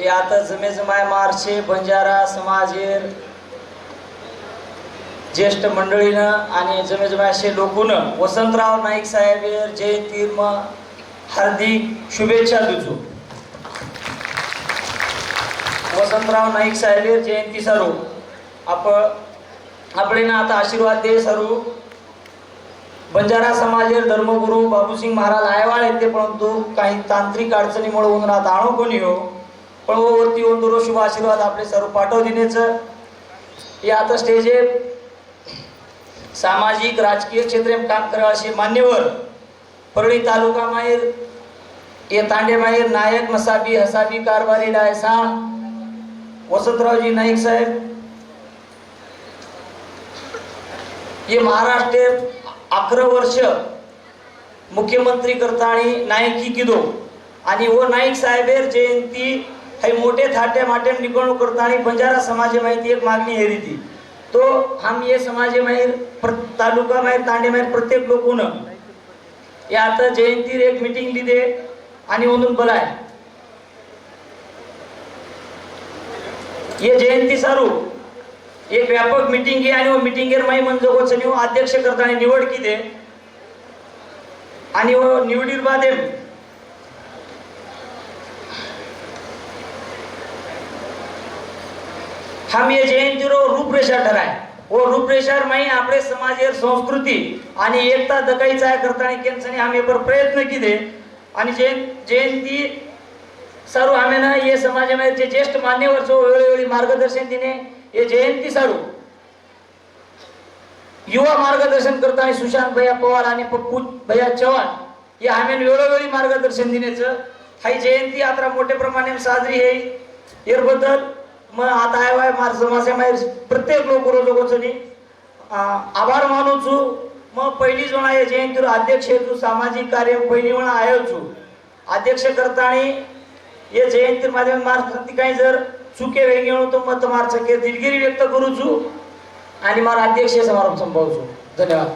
हे आता जमेजमाय मारशे बंजारा समाजेर ज्येष्ठ मंडळीनं आणि जमेजमायशे लोकून वसंतराव नाईक साहेबेर जयंती हार्दिक शुभेच्छा दुचू वसंतराव नाईक साहेब जयंती सरू. आपण आपले ना आता आशीर्वाद दे सरू. बंजारा समाजेर धर्मगुरू बाबूसिंग महाराज आयवाळ येते परंतु काही तांत्रिक अडचणीमुळे होऊन राहत आणू कोणी हो? पण येऊन दुरो शुभ आशीर्वाद आपले सर्व पाठव देण्याचं हे आता स्टेजे सामाजिक राजकीय क्षेत्रे काम करा असे मान्यवर परळी तालुका माहेर ये तांडे माहेर नायक मसाबी हसाबी कारभारी डायसा वसंतरावजी नाईक साहेब. हे महाराष्ट्र अकरा वर्ष मुख्यमंत्री करता आणि नायकी किदो. आणि व नाईक साहेबेर जयंती हे मोठे थाटे माटे निकोण करता आणि बंजारा समाजे माहिती एक मागणी हेरी ती. तो हम ये समाजे माहीर प्र तालुका माहीर तांडे माहीर प्रत्येक लोकून हे आता जयंतीर एक मिटिंग लिदे आणि म्हणून बोलाय. ये जयंती सारू एक व्यापक मिटिंग घे आणि व मिटिंगेर माई म्हणजे अध्यक्ष करताना निवड किदे? आणि व निवडीर बादे हम ये जयंतीरो रूपरेषा ठराय। व रूपरेषार माही आपले समाजेर संस्कृती आणि एकता दकाईचा करताना केंचणी आम्ही पर प्रयत्न केले आणि जयं जयंती सारू आम्ही ना समाजामध्ये जे ज्येष्ठ मान्यवर जो वेळोवेळी मार्गदर्शन दिने हे जयंती सारू। युवा मार्गदर्शन करताना सुशांत भैया पवार आणि पप्पू भैया चव्हाण हे आम्ही वेळोवेळी मार्गदर्शन दिनेचं। हाई जयंती यात्रा मोठ्या प्रमाणे साजरी आहे याबद्दल मग आता आहे वाय मार समाजामध्ये प्रत्येक लोक रोजोगोचनी आभार मानू छू. मग पहिली जण आहे जयंतीवर अध्यक्ष येतो सामाजिक कार्य पहिली म्हणून आयोजू अध्यक्ष करताना हे जयंती माध्यम मार्च काही जर चुके वेगळे होतो मत मार्च दिलगिरी व्यक्त करू छू. आणि मला अध्यक्ष समारोप संपवू धन्यवाद.